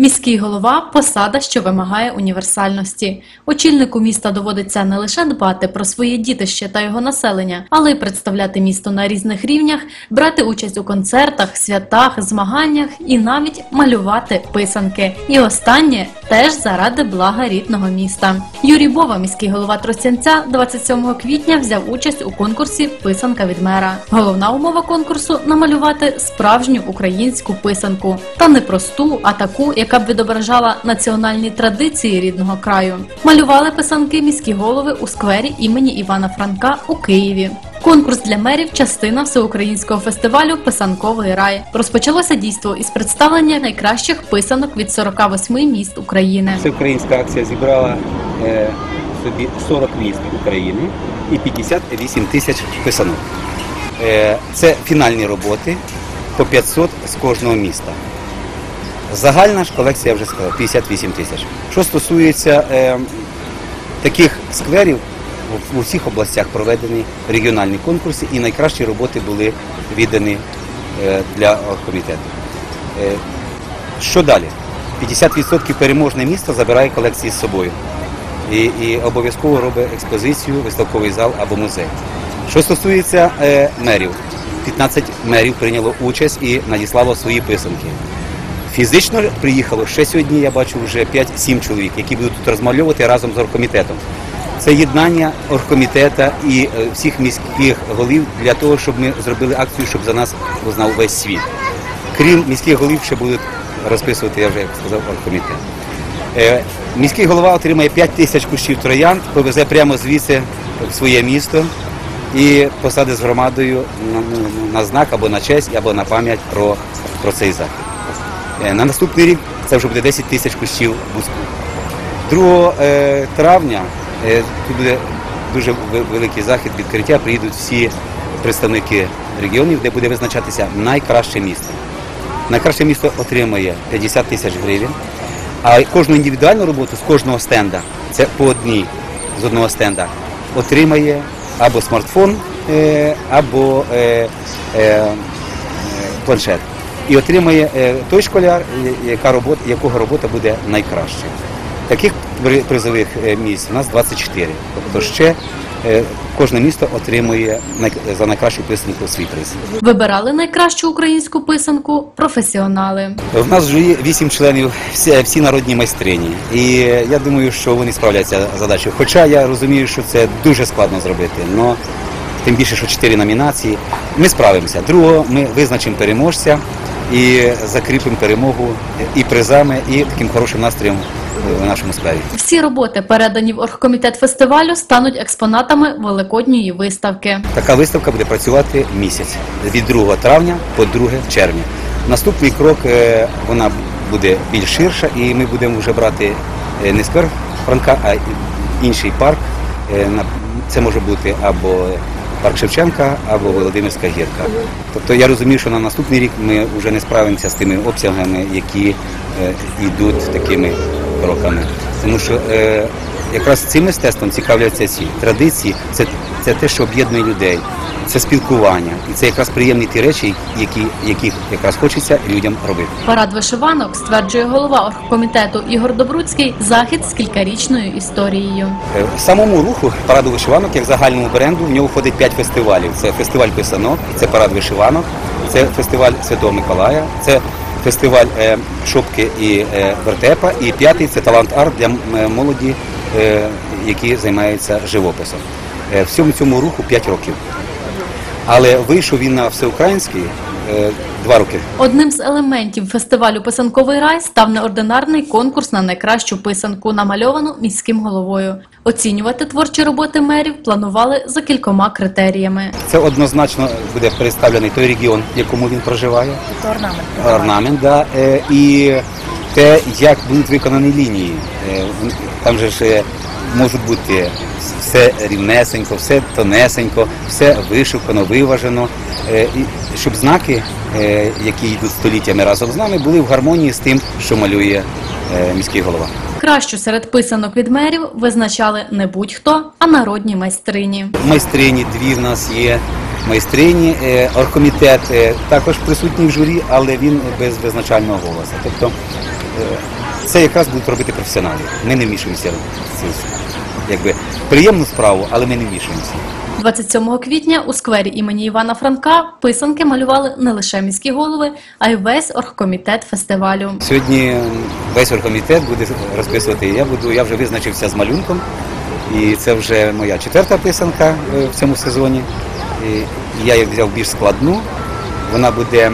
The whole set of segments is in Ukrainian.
Міський голова посада, що вимагає універсальності. Очільнику міста доводиться не лише дбати про своє дітище та його населення, але й представляти місто на різних рівнях, брати участь у концертах, святах, змаганнях і навіть малювати писанки. І останнє теж заради блага рідного міста. Юрій Бова, міський голова Тростянця, 27 квітня взяв участь у конкурсі Писанка від мера. Головна умова конкурсу намалювати справжню українську писанку, та не просту, а таку, яка б відображала національні традиції рідного краю. Малювали писанки міські голови у сквері імені Івана Франка у Києві. Конкурс для мерів частина всеукраїнського фестивалю Писанковий рай. Розпочалося дійство із представлення найкращих писанок від 48 міст України. Всеукраїнська акція зібрала е, собі 40 міст України і 58 тисяч писанок. Е, це фінальні роботи по 500 з кожного міста. Загальна ж колекція я вже сказав 58 тисяч. Що стосується е, таких скверів, в- усіх областях проведені регіональні конкурси і найкращі роботи були віддані е, для комітету. Е, що далі? 50% переможне місто забирає колекції з собою. І, і обов'язково робить експозицію, виставковий зал або музей. Що стосується е, мерів, 15 мерів прийняло участь і надіслало свої писанки. Фізично приїхало ще сьогодні, я бачу вже 5-7 чоловік, які будуть тут розмальовувати разом з оргкомітетом. Це єднання оргкомітета і е, всіх міських голів для того, щоб ми зробили акцію, щоб за нас узнав весь світ. Крім міських голів, ще будуть розписувати, я вже сказав, оргкомітет. Е, Міський голова отримає 5 тисяч кущів троянд, повезе прямо звідси в своє місто і посадить з громадою на, на знак або на честь, або на пам'ять про, про цей захід. Е, На наступний рік це вже буде 10 тисяч кущів буску. 2 е, травня е, тут буде дуже великий захід відкриття. Приїдуть всі представники регіонів, де буде визначатися найкраще місто. Найкраще місто отримає 50 тисяч гривень, а кожну індивідуальну роботу з кожного стенда, це по одній з одного стенда, отримає або смартфон, або планшет. І отримає е, той школяр, е, яка робота, якого робота буде найкращою. Таких призових е, місць у нас 24. Тобто ще кожне місто отримує за найкращу писанку свій приз. Вибирали найкращу українську писанку професіонали. У нас вже є вісім членів, всі, всі народні майстрині. І я думаю, що вони справляться з задачею. Хоча я розумію, що це дуже складно зробити. Но тим більше, що чотири номінації. Ми справимося. Другого ми визначимо переможця і закріпимо перемогу і призами, і таким хорошим настроєм в нашому справі. Всі роботи, передані в оргкомітет фестивалю, стануть експонатами великодньої виставки. Така виставка буде працювати місяць від 2 травня по 2 червня. Наступний крок е, вона буде більш ширша, і ми будемо вже брати е, не сквер Франка, а інший парк. Е, Це може бути або парк Шевченка, або Володимирська гірка. Тобто я розумію, що на наступний рік ми вже не справимося з тими обсягами, які е, йдуть такими кроками. Тому що е, якраз цим мистецтвом цікавляться ці традиції. Це, це те, що об'єднує людей, це спілкування, і це якраз приємні ті речі, які, яких якраз хочеться людям робити. Парад вишиванок, стверджує голова оргкомітету Ігор Добруцький, захід з кількарічною історією. Е, В самому руху параду вишиванок, як загальному бренду, в нього входить п'ять фестивалів. Це фестиваль писанок, це парад вишиванок, це фестиваль Святого Миколая, це фестиваль е, шопки і е, вертепа, і п'ятий це талант арт для молоді, які займаються живописом. Е, всьому цьому руху 5 років. Але вийшов він на всеукраїнський е, два роки. Одним з елементів фестивалю Писанковий рай став неординарний конкурс на найкращу писанку, намальовану міським головою. Оцінювати творчі роботи мерів планували за кількома критеріями. Це однозначно буде представлений той регіон, в якому він проживає. Це орнамент. орнамент, да, е, і те, як будуть виконані лінії. Е, Там же ж е, можуть бути все рівнесенько, все тонесенько, все вишукано, виважено, Е, щоб знаки, е, які йдуть століттями разом з нами, були в гармонії з тим, що малює міський голова. Кращу серед писанок від мерів визначали не будь-хто, а народні майстрині. Майстрині дві в нас є. Майстрині, оргкомітет також присутній в журі, але він без визначального голосу. Тобто це якраз будуть робити професіонали. Ми не вмішуємося в цю якби приємну справу, але ми не вмішуємося. 27 квітня у сквері імені Івана Франка писанки малювали не лише міські голови, а й весь оргкомітет фестивалю. Сьогодні весь оргкомітет буде розписувати. Я буду, я вже визначився з малюнком, і це вже моя четверта писанка е, в цьому сезоні. І я її взяв більш складну. Вона буде е,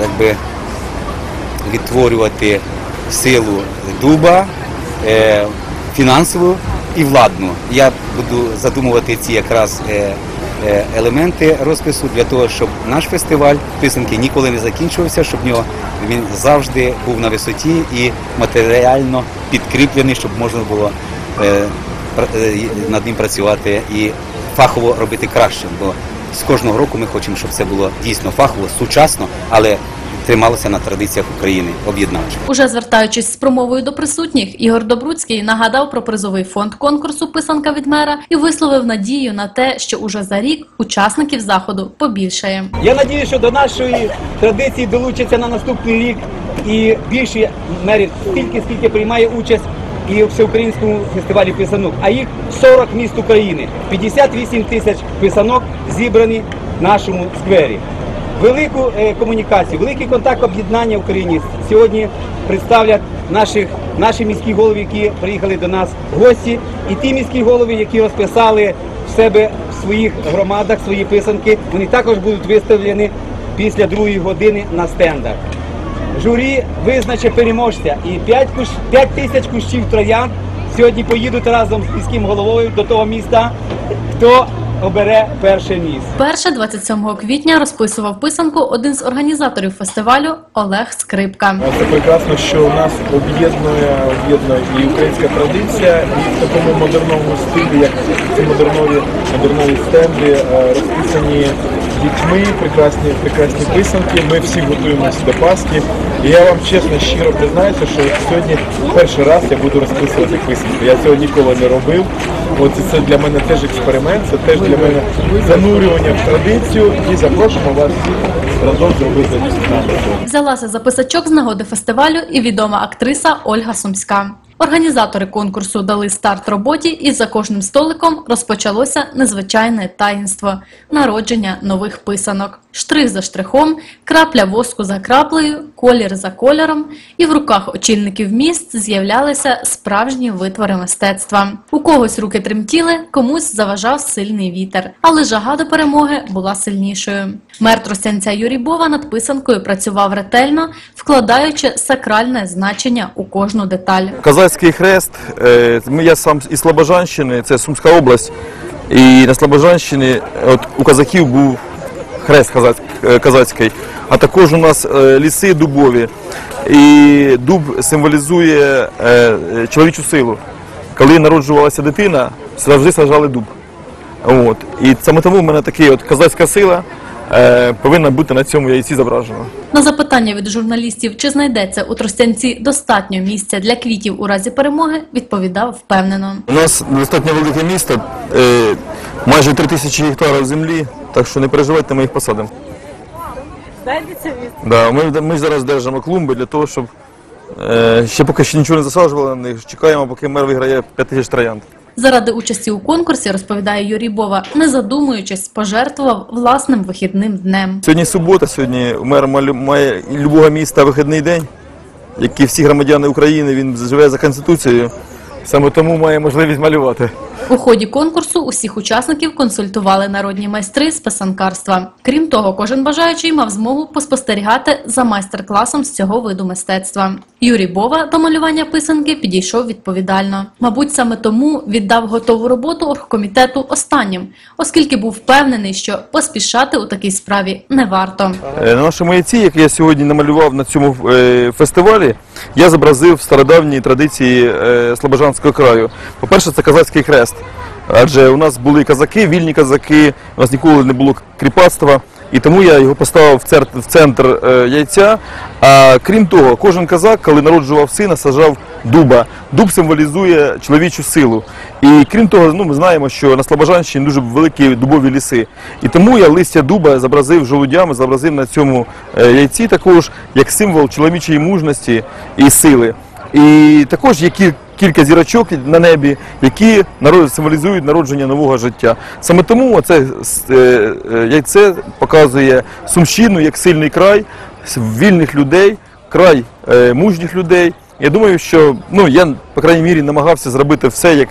якби відтворювати силу дуба, е, фінансову і владну. Я буду задумувати ці якраз е, е, елементи розпису для того, щоб наш фестиваль писанки ніколи не закінчувався, щоб нього він завжди був на висоті і матеріально підкріплений, щоб можна було над ним працювати і фахово робити краще. Бо з кожного року ми хочемо, щоб це було дійсно фахово, сучасно, але трималося на традиціях України об'єднавчих. Уже звертаючись з промовою до присутніх, Ігор Добруцький нагадав про призовий фонд конкурсу Писанка від мера і висловив надію на те, що уже за рік учасників заходу побільшає. Я надію, що до нашої традиції долучаться на наступний рік і більше мерів стільки, скільки приймає участь і у всеукраїнському фестивалі писанок. А їх 40 міст України, 58 тисяч писанок зібрані в нашому сквері. Велику е, комунікацію, великий контакт об'єднання в Україні сьогодні представлять наших, наші міські голови, які приїхали до нас в гості, і ті міські голови, які розписали в себе в своїх громадах свої писанки, вони також будуть виставлені після другої години на стендах. Журі визначить переможця і 5, куш... 5 тисяч кущів троян сьогодні поїдуть разом з міським головою до того міста, хто обере перше місце. Перше 27 квітня розписував писанку один з організаторів фестивалю Олег Скрипка. Це прекрасно, що у нас об'єднує об'єднує і українська традиція, і в такому модерному стилі, як ці модернові модернові стенди, е, розписані дітьми, прекрасні, прекрасні писанки. Ми всі готуємося до Пасхи. Я вам чесно, щиро признаюся, що сьогодні перший раз я буду розписувати писанку. Я цього ніколи не робив. І це для мене теж експеримент, це теж для мене занурювання в традицію. І запрошуємо вас разом зробити. Взялася за писачок з нагоди фестивалю і відома актриса Ольга Сумська. Організатори конкурсу дали старт роботі, і за кожним столиком розпочалося незвичайне таїнство народження нових писанок. Штрих за штрихом, крапля воску за краплею, колір за кольором, і в руках очільників міст з'являлися справжні витвори мистецтва. У когось руки тремтіли, комусь заважав сильний вітер, але жага до перемоги була сильнішою. Мер Тростянця Юрій Бова над писанкою працював ретельно, вкладаючи сакральне значення у кожну деталь. Казацький хрест. е, я сам із Слобожанщини, це Сумська область. І на Слобожанщині от у казаків був хрест казаць- е, казацький, а також у нас е, ліси дубові. І дуб символізує чоловічу силу. Коли народжувалася дитина, завжди сажали дуб. От. І саме тому в мене така от казацька сила повинна бути на цьому яйці зображена. На запитання від журналістів, чи знайдеться у Тростянці достатньо місця для квітів у разі перемоги, відповідав впевнено. У нас достатньо велике місто, е, майже три тисячі гектарів землі, так що не переживайте, ми їх посадимо. Знайдеться місце. Да, ми, ми зараз держимо клумби для того, щоб е, ще поки що нічого не засаджували на них. Чекаємо, поки мер виграє 5 тисяч троянд. Заради участі у конкурсі, розповідає Юрій Бова, не задумуючись, пожертвував власним вихідним днем. Сьогодні субота, сьогодні мер має любого міста вихідний день, як і всі громадяни України, він живе за Конституцією. Саме тому має можливість малювати. У ході конкурсу усіх учасників консультували народні майстри з писанкарства. Крім того, кожен бажаючий мав змогу поспостерігати за майстер-класом з цього виду мистецтва. Юрій Бова до малювання писанки підійшов відповідально. Мабуть, саме тому віддав готову роботу оргкомітету останнім, оскільки був впевнений, що поспішати у такій справі не варто. Е, На нашому яйці, яке я сьогодні намалював на цьому е, фестивалі, я зобразив стародавні традиції е, Слобожанського краю. По-перше, це казацький хрест. Адже у нас були казаки, вільні казаки, у нас ніколи не було кріпацтва. і тому я його поставив в центр, е, яйця. А крім того, кожен казак, коли народжував сина, сажав дуба. Дуб символізує чоловічу силу. І крім того, ну ми знаємо, що на Слобожанщині дуже великі дубові ліси. І тому я листя дуба зобразив жолудями, зобразив на цьому е, яйці також як символ чоловічої мужності і сили. І також кіль- кілька зірочок на небі, які символізують народження нового життя. Саме тому це яйце показує Сумщину як сильний край вільних людей, край е, мужніх людей. Я думаю, що ну я по крайній мірі намагався зробити все, як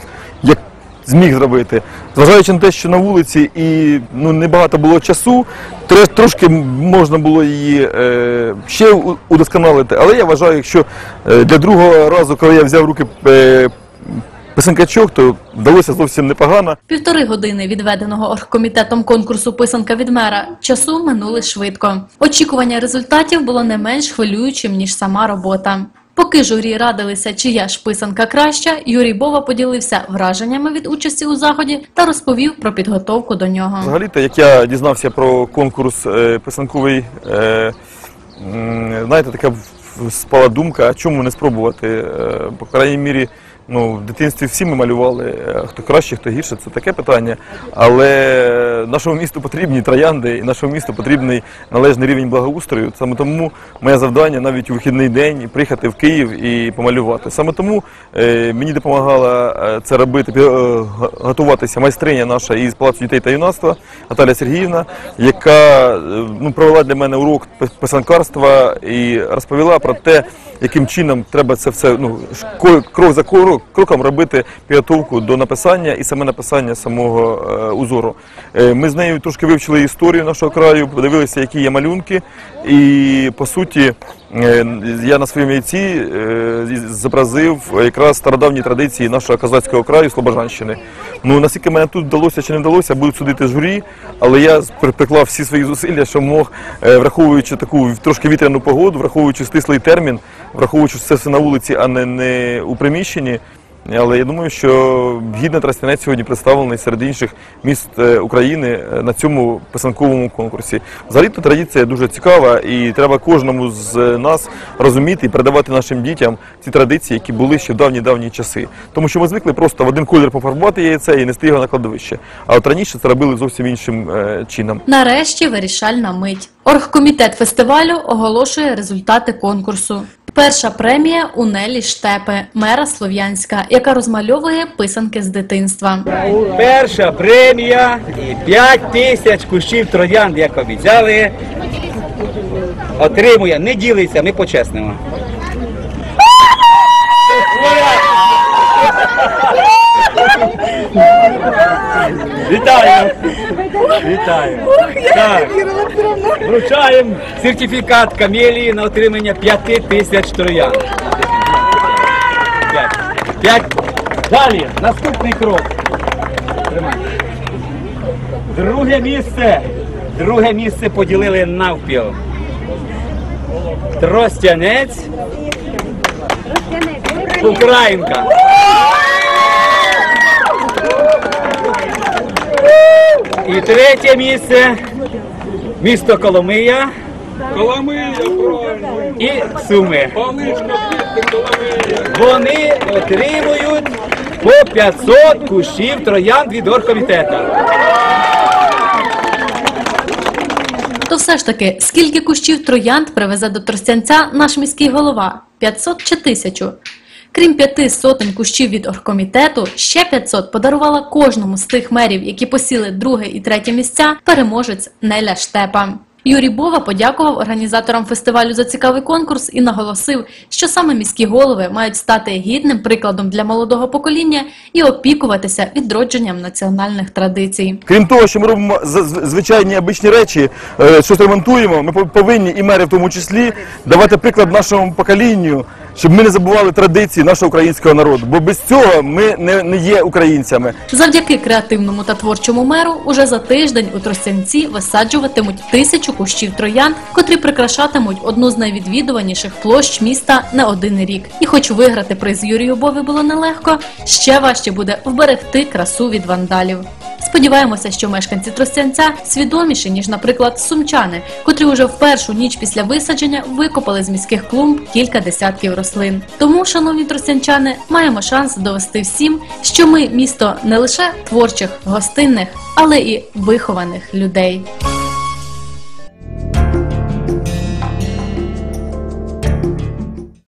зміг зробити. Зважаючи на те, що на вулиці і ну небагато було часу, трошки можна було її е, ще удосконалити. Але я вважаю, якщо е, для другого разу, коли я взяв руки е, писанкачок, то вдалося зовсім непогано. Півтори години відведеного оргкомітетом конкурсу писанка від мера часу минули швидко. Очікування результатів було не менш хвилюючим ніж сама робота. Поки журі радилися, чия ж писанка краща, Юрій Бова поділився враженнями від участі у заході та розповів про підготовку до нього. Взагалі-то, як я дізнався про конкурс е, писанковий, е, знаєте, така спала думка, а чому не спробувати? Е, по крайній мірі, ну, в дитинстві всі ми малювали, е, хто краще, хто гірше, це таке питання. Але нашому місту потрібні троянди, і нашому місту потрібний належний рівень благоустрою. Саме тому моє завдання навіть у вихідний день приїхати в Київ і помалювати. Саме тому е, мені допомагала е, це робити, готуватися майстриня наша із Палацу дітей та юнацтва Наталя Сергіївна, яка ну, провела для мене урок писанкарства і розповіла про те, яким чином треба це все ну, крок за крок- кроком робити підготовку до написання і саме написання самого е, узору. Е, Ми з нею трошки вивчили історію нашого краю, подивилися, які є малюнки, і по суті. е, Я на своєму яйці зобразив якраз стародавні традиції нашого козацького краю Слобожанщини. Ну наскільки мене тут вдалося чи не вдалося, будуть судити журі, але я при- приклав всі свої зусилля, що мог, е, враховуючи таку трошки вітряну погоду, враховуючи стислий термін, враховуючи це все на вулиці, а не, не у приміщенні. Але я думаю, що гідно Тростянець сьогодні представлений серед інших міст е, України е, на цьому писанковому конкурсі. Взагалі то традиція дуже цікава, і треба кожному з е, нас розуміти і передавати нашим дітям ці традиції, які були ще в давні-давні часи. Тому що ми звикли просто в один колір пофарбувати яйце і нести його на кладовище. А от раніше це робили зовсім іншим чином. Нарешті вирішальна мить. Оргкомітет фестивалю оголошує результати конкурсу. Перша премія у Нелі Штепи, мера Слов'янська, яка розмальовує писанки з дитинства. Перша премія і 5 тисяч кущів троянд, як обіцяли. Отримує, не ділиться, ми по-чесному. Вітаю! Вітаю! Так. Вручаємо сертифікат камелії на отримання 5 тисяч. П'ять. П'ять. Далі, наступний крок. Тримай. Друге місце. Друге місце поділили навпіл. Тростянець. Українка. І третє місце. Місто Коломия Коломия, правильно. і Суми. Вони отримують по 500 кущів троянд від оргкомітету. То все ж таки, скільки кущів троянд привезе до Тростянця наш міський голова? 500 чи 1000? Крім п'яти сотень кущів від оргкомітету, ще 500 подарувала кожному з тих мерів, які посіли друге і третє місця, переможець Неля Штепа. Юрій Бова подякував організаторам фестивалю за цікавий конкурс і наголосив, що саме міські голови мають стати гідним прикладом для молодого покоління і опікуватися відродженням національних традицій. Крім того, що ми робимо звичайні обичні речі, е, щось ремонтуємо, ми пов- повинні, і мери в тому числі, давати приклад нашому поколінню щоб ми не забували традиції нашого українського народу. Бо без цього ми не, не є українцями. Завдяки креативному та творчому меру уже за тиждень у Тростянці висаджуватимуть тисячу кущів троянд, котрі прикрашатимуть одну з найвідвідуваніших площ міста на один рік. І хоч виграти приз Юрію Бові було нелегко, ще важче буде вберегти красу від вандалів. Сподіваємося, що мешканці Тростянця свідоміші, ніж, наприклад, сумчани, котрі уже в першу ніч після висадження викопали з міських клумб кілька десятків рослин. Тому, шановні тростянчани, маємо шанс довести всім, що ми місто не лише творчих, гостинних, але і вихованих людей.